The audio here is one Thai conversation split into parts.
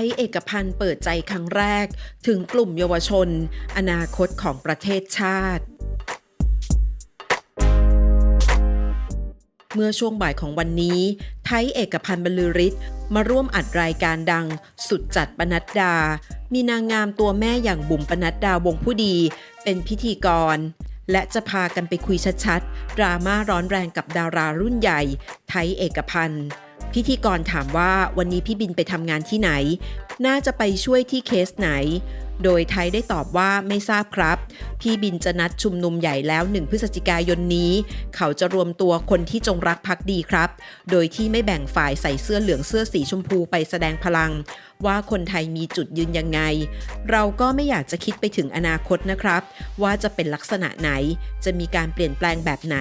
ยเอกพันธ์เปิดใจครั้งแรก ถึงกลุ่มเยาวชน อนาคตของประเทศชาติเมื่อช่วงบ่ายของวันนี้ ไทยเอกพันธ์บรรลือฤทธิ์มาร่วมอัดรายการดัง สุดจัดปนัดดา มีนางงามตัวแม่อย่างบุ๋มปนัดดาวงผู้ดี เป็นพิธีกร และจะพากันไปคุยชัดๆ ดราม่าร้อนแรงกับดารารุ่นใหญ่ ไทยเอกพันธ์ พิธีกรถามว่าวันนี้พี่บินไปทำงานที่ไหน น่าจะไปช่วยที่เคสไหน โดยไทยได้ตอบว่าไม่ทราบครับ พี่บินจะนัดชุมนุมใหญ่แล้ว1พฤศจิกายนนี้ เขาจะรวมตัวคนที่จงรักภักดีครับ โดยที่ไม่แบ่งฝ่ายใส่เสื้อเหลืองเสื้อสีชมพูไปแสดงพลัง ว่าคนไทยมีจุดยืนยังไง เราก็ไม่อยากจะคิดไปถึงอนาคตนะครับ ว่าจะเป็นลักษณะไหน จะมีการเปลี่ยนแปลงแบบไหน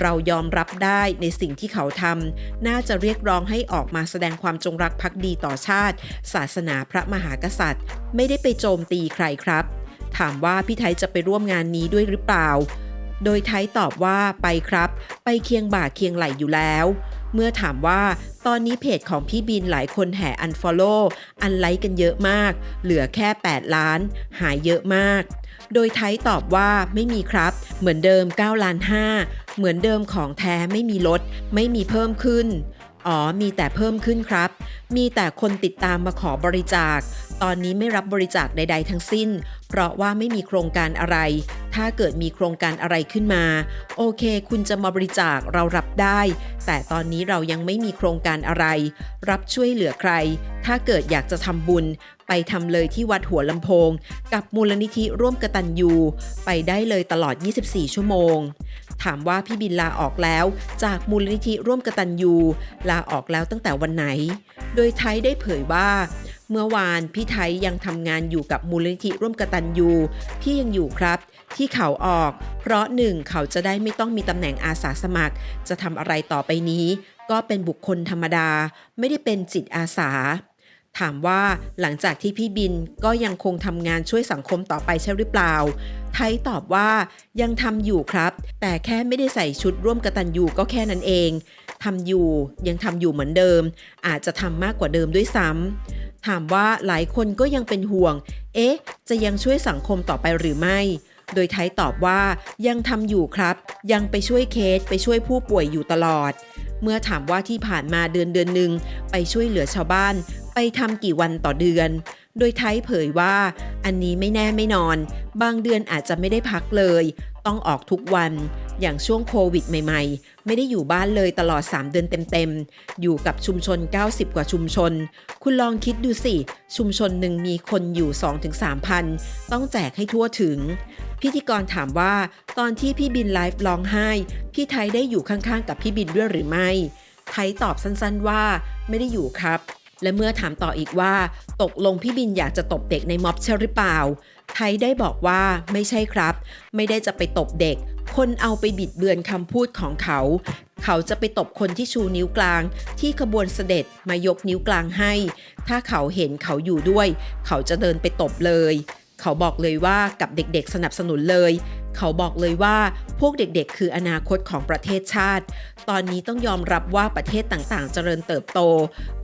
เรายอมรับได้ในสิ่งที่เขาทำน่าจะเรียกร้องให้ออกมาแสดงความจงรักภักดีต่อชาติ ศาสนาพระมหากษัตริย์ ไม่ได้ไปโจมตีใครครับ ถามว่าพี่ไทยจะไปร่วมงานนี้ด้วยหรือเปล่า โดยไทยตอบว่าไปครับ ไปเคียงบ่าเคียงไหลอยู่แล้ว เมื่อถามว่าตอนนี้เพจของพี่บินหลายคนแห่อันฟอลโล่อันไลค์กันเยอะมาก เหลือแค่ 8 ล้าน หายเยอะมาก โดยไทยตอบว่าไม่มีครับ เหมือนเดิม9ล้าน5เหมือนเดิมของแท้ไม่มีลด ไม่มีเพิ่มขึ้นอ๋อ มีแต่เพิ่มขึ้นครับ มีแต่คนติดตามมาขอบริจาค ตอนนี้ไม่รับบริจาคใด ๆ ทั้งสิ้น เพราะว่าไม่มีโครงการอะไร ถ้าเกิดมีโครงการอะไรขึ้นมา โอเค คุณจะมาบริจาคเรารับได้ แต่ตอนนี้เรายังไม่มีโครงการอะไร รับช่วยเหลือใคร ถ้าเกิดอยากจะทำบุญ ไปทำเลยที่วัดหัวลำโพง กับมูลนิธิร่วมกตัญญูไปได้เลยตลอด 24 ชั่วโมง ถามว่าพี่บินลาออกแล้ว จากมูลนิธิร่วมกตัญญูลาออกแล้วตั้งแต่วันไหน โดยไทยได้เผยว่า เมื่อวานพี่ไทยยังทำงานอยู่กับมูลนิธิร่วมกตัญญูพี่ยังอยู่ครับ ที่เขาออก เพราะหนึ่งเขาจะได้ไม่ต้องมีตำแหน่งอาสาสมัคร จะทำอะไรต่อไปนี้ ก็เป็นบุคคลธรรมดา ไม่ได้เป็นจิตอาสา ถามว่าหลังจากที่พี่บินก็ยังคงทำงานช่วยสังคมต่อไปใช่หรือเปล่า ไทยตอบว่ายังทำอยู่ครับ แต่แค่ไม่ได้ใส่ชุดร่วมกตันยูก็แค่นั้นเองทำอยู่ยังทำอยู่เหมือนเดิม อาจจะทำมากกว่าเดิมด้วยซ้ำถามว่าหลายคนก็ยังเป็นห่วง เอ๊ะ จะยังช่วยสังคมต่อไปหรือไม่ โดยไทยตอบว่ายังทำอยู่ครับ ยังไปช่วยเคสไปช่วยผู้ป่วยอยู่ตลอด เมื่อถามว่าที่ผ่านมาเดือนเดือนหนึ่งไปช่วยเหลือชาวบ้าน ไปทำกี่วันต่อเดือน โดยไทยเผยว่า อันนี้ไม่แน่ไม่นอน บางเดือนอาจจะไม่ได้พักเลย ต้องออกทุกวัน อย่างช่วงโควิดใหม่ๆ ไม่ได้อยู่บ้านเลยตลอด 3 เดือนเต็มๆ อยู่กับชุมชน 90 กว่าชุมชน คุณลองคิดดูสิ ชุมชนหนึ่งมีคนอยู่ 2-3พัน ต้องแจกให้ทั่วถึง พิธีกรถามว่าตอนที่พี่บินไลฟ์ร้องไห้ พี่ไทยได้อยู่ข้างๆ กับพี่บินด้วยหรือไม่ ไทยตอบสั้นๆว่าไม่ได้อยู่ครับ และเมื่อถามต่ออีกว่า ตกลงพี่บินอยากจะตบเด็กในม็อบใช่หรือเปล่า ไทยได้บอกว่าไม่ใช่ครับ ไม่ได้จะไปตบเด็ก คนเอาไปบิดเบือนคำพูดของเขา เขาจะไปตบคนที่ชูนิ้วกลาง ที่ขบวนเสด็จมายกนิ้วกลางให้ ถ้าเขาเห็นเขาอยู่ด้วย เขาจะเดินไปตบเลย เขาบอกเลยว่ากับเด็กๆสนับสนุนเลย เขาบอกเลยว่าพวกเด็กๆ คืออนาคตของประเทศชาติ ตอนนี้ต้องยอมรับว่าประเทศต่างๆ เจริญเติบโต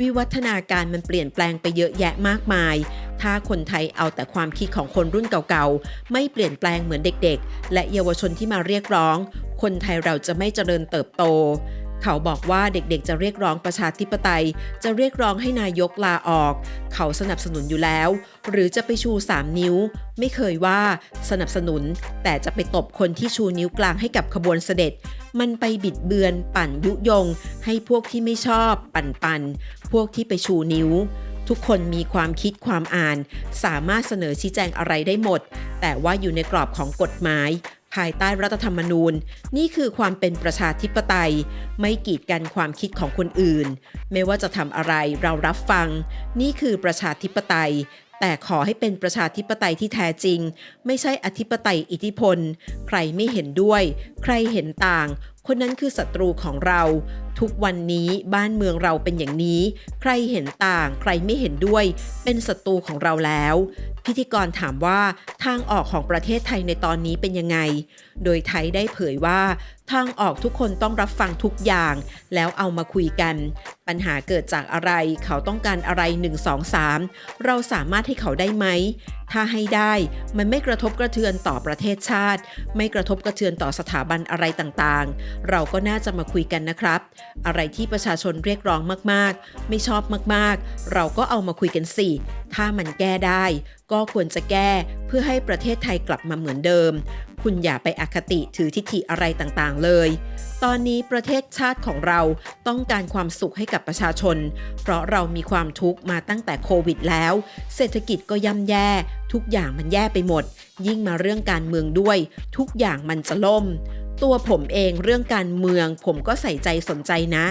วิวัฒนาการมันเปลี่ยนแปลงไปเยอะแยะมากมาย ถ้าคนไทยเอาแต่ความคิดของคนรุ่นเก่าๆ ไม่เปลี่ยนแปลงเหมือนเด็กๆ และเยาวชนที่มาเรียกร้อง คนไทยเราจะไม่เจริญเติบโต เขาบอกว่าเด็กๆ จะเรียกร้องประชาธิปไตย จะเรียกร้องให้นายกลาออก เขาสนับสนุนอยู่แล้ว หรือจะไปชู 3 นิ้ว ไม่เคยว่าสนับสนุน แต่จะไปตบคนที่ชูนิ้วกลางให้กับขบวนเสด็จ มันไปบิดเบือน ปั่นยุยง ให้พวกที่ไม่ชอบ ปั่นปันพวกที่ไปชูนิ้ว ทุกคนมีความคิดความอ่าน สามารถเสนอชี้แจงอะไรได้หมด แต่ว่าอยู่ในกรอบของกฎหมายายใต้รัฐธรรมนูญ นี่คือความเป็นประชาธิปไตย ไม่กีดกันความคิดของคนอื่น ไม่ว่าจะทำอะไรเรารับฟัง นี่คือประชาธิปไตย แต่ขอให้เป็นประชาธิปไตยที่แท้จริง ไม่ใช่อธิปไตยอิทธิพล ใครไม่เห็นด้วย ใครเห็นต่าง คนนั้นคือศัตรูของเรา ทุกวันนี้บ้านเมืองเราเป็นอย่างนี้ ใครเห็นต่าง ใครไม่เห็นด้วย เป็นศัตรูของเราแล้ว พิธีกรถามว่าทางออกของประเทศไทยในตอนนี้เป็นยังไง โดยไทยได้เผยว่า ทางออกทุกคนต้องรับฟังทุกอย่าง แล้วเอามาคุยกัน ปัญหาเกิดจากอะไร เขาต้องการอะไร 1 2 3 เราสามารถให้เขาได้ไหม ถ้าให้ได้มันไม่กระทบกระเทือนต่อประเทศชาติ ไม่กระทบกระเทือนต่อสถาบันอะไรต่างๆ เราก็น่าจะมาคุยกันนะครับ อะไรที่ประชาชนเรียกร้องมากๆ ไม่ชอบมากๆ เราก็เอามาคุยกันสิ ถ้ามันแก้ได้ ก็ควรจะแก้เพื่อให้ประเทศไทยกลับมาเหมือนเดิม คุณอย่าไปอคติถือทิฐิอะไรต่างๆ เลย ตอนนี้ประเทศชาติของเราต้องการความสุขให้กับประชาชน เพราะเรามีความทุกข์มาตั้งแต่โควิดแล้ว เศรษฐกิจก็ย่ำแย่ ทุกอย่างมันแย่ไปหมด ยิ่งมาเรื่องการเมืองด้วย ทุกอย่างมันจะล่ม ตัวผมเองเรื่องการเมืองผมก็ใส่ใจสนใจนะ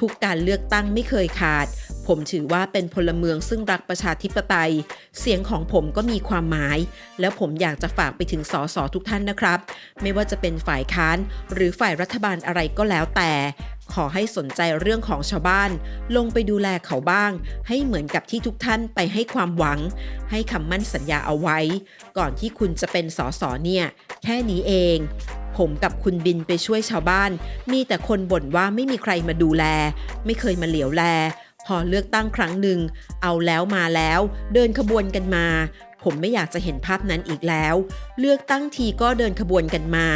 ทุกการเลือกตั้งไม่เคยขาด ผมถือว่าเป็นพลเมืองซึ่งรักประชาธิปไตย เสียงของผมก็มีความหมาย แล้วผมอยากจะฝากไปถึงสสทุกท่านนะครับ ไม่ว่าจะเป็นฝ่ายค้าน หรือฝ่ายรัฐบาลอะไรก็แล้วแต่ ขอให้สนใจเรื่องของชาวบ้าน ลงไปดูแลเขาบ้าง ให้เหมือนกับที่ทุกท่านไปให้ความหวัง ให้คำมั่นสัญญาเอาไว้ ก่อนที่คุณจะเป็นสสเนี่ย แค่นี้เอง ผมกับคุณบินไปช่วยชาวบ้าน มีแต่คนบ่นว่าไม่มีใครมาดูแล ไม่เคยมาเหลียวแล พอเลือกตั้งครั้งหนึ่ง เอาแล้วมาแล้ว เดินขบวนกันมา ผมไม่อยากจะเห็นภาพนั้นอีกแล้ว เลือกตั้งทีก็เดินขบวนกันมา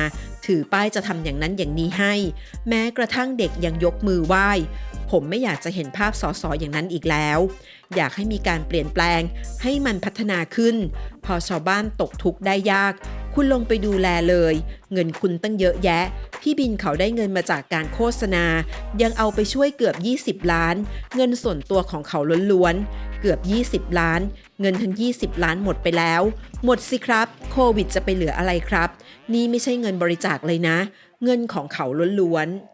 ถือป้ายจะทำอย่างนั้นอย่างนี้ให้ แม้กระทั่งเด็กยังยกมือไหว้ ผมไม่อยากจะเห็นภาพสอสออย่างนั้นอีกแล้ว อยากให้มีการเปลี่ยนแปลง ให้มันพัฒนาขึ้น พอชาวบ้านตกทุกข์ได้ยาก คุณลงไปดูแลเลย เงินคุณตั้งเยอะแยะ พี่บินเขาได้เงินมาจากการโฆษณา ยังเอาไปช่วยเกือบ 20 ล้าน เงินส่วนตัวของเขาล้วนๆ เกือบ 20 ล้าน เงินทั้ง 20 ล้านหมดไปแล้ว หมดสิครับ โควิดจะไปเหลืออะไรครับ นี่ไม่ใช่เงินบริจาคเลยนะ เงินของเขาล้วนๆ